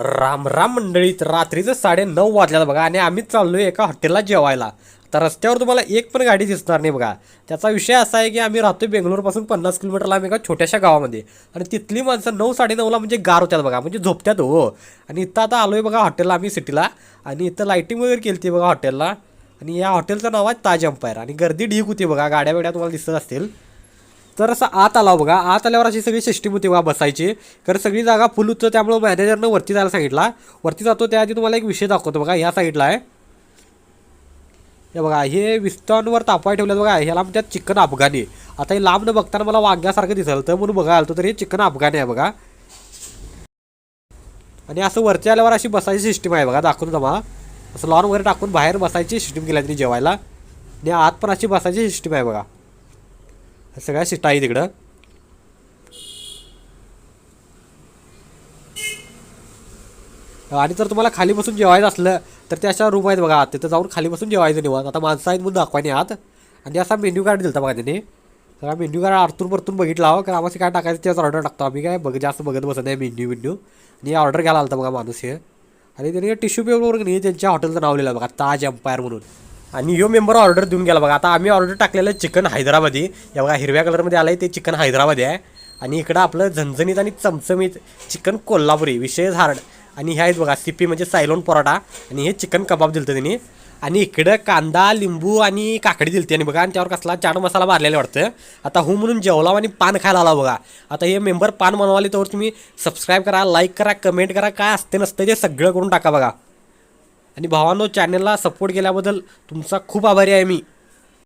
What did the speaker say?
राम राम मंडळीत रात्रीचं साडे नऊ वाजल्यात बघा आणि आम्ही चाललोय एका हॉटेलला जेवायला. तर रस्त्यावर तुम्हाला एक पण गाडी दिसणार नाही बघा. त्याचा विषय असा आहे की आम्ही राहतो बेंगलोरपासून पन्नास किलोमीटरला आम्ही एका छोट्याशा गावामध्ये. आणि तिथली माणसं नऊ साडे नऊला म्हणजे गार होत्यात बघा म्हणजे झोपत्यात हो. आणि इथं आता आलोय बघा हॉटेलला आम्ही सिटीला. आणि इथं लाईटिंग वगैरे केली बघा हॉटेलला. आणि या हॉटेलचं नाव आहे ताज अंपायर आणि गर्दी ढीक होती बघा गाड्या बिड्या तुम्हाला दिसत असतील. तर असं आत आला हो बघा. आत आल्यावर अशी सगळी सिस्टीम होती बघा बसायची. कारण सगळी जागा फुल होतं त्यामुळे मॅनेजरनं वरती जायला सांगितला. वरती जातो त्याआधी तुम्हाला एक विषय दाखवतो बघा. ह्या साईडला आहे. हे बघा हे विस्तांवर तापवाय ठेवलं बघा. ह्याला म्हणतात चिकन अफगाणी. आता हे लांब न बघताना मला वांग्यासारखं दिसलं तर म्हणून बघा आलतो. तर हे चिकन अफगाणी आहे बघा. आणि असं वरच्या आल्यावर अशी बसायची सिस्टीम आहे बघा. दाखवतो तुम्हाला. असं लॉन वगैरे टाकून बाहेर बसायची सिस्टीम केली त्यांनी जेवायला. आणि आत पण अशी बसायची सिस्टीम आहे बघा. सगळ्या सीटा आहे तिकडं आणि जर तुम्हाला खाली बसून जेवायचं असलं तर त्या अशा रूम आहेत बघा आत तिथं जाऊन खाली बसून जेवायचं निवांत. आता माणसं आहेत म्हणून दाखवायने आत. आणि असा मेन्यू कार्ड दिलता बघा त्याने. सगळा मेन्यू कार्ड आरतून परतून बघितला हो कारण आम्हाला काय टाकायचं त्याच ऑर्डर टाकतो आम्ही काय. बघ जास्त बघत बसत नाही मेन्यू मेन्यू आणि ऑर्डर घ्यायला आलता बघा माणूस हे. आणि त्याने टिश्यू पेपरवर नाही त्यांच्या हॉटेलचं नाव लिहिलं बघा ताज एम्पायर म्हणून. आणि यो मेंबर ऑर्डर देऊन गेला बघा. आता आम्ही ऑर्डर टाकलेलं चिकन हैदराबादी. या बघा हिरव्या कलरमध्ये आलं आहे ते चिकन हैदराबादी आहे. आणि इकडं आपलं झणझणीत आणि चमचमीत चिकन कोल्हापुरी विशेष हार्ड आणि हे आहेत बघा सिपी म्हणजे सायलोन पराठा. आणि हे चिकन कबाब दिलं त्यांनी. आणि इकडं कांदा लिंबू आणि काकडी दिलती आणि बघा आणि त्यावर कसला चाट मसाला मारलेला वाटतं आता हो म्हणून जेवला आणि पान खायला आला बघा. आता हे मेंबर पान बनवाले तर तुम्ही सबस्क्राईब करा लाईक करा कमेंट करा. काय असते नसतं ते सगळं करून टाका बघा. आणि भावांनो चॅनलला सपोर्ट केल्याबद्दल तुमचा खूप आभारी आहे मी.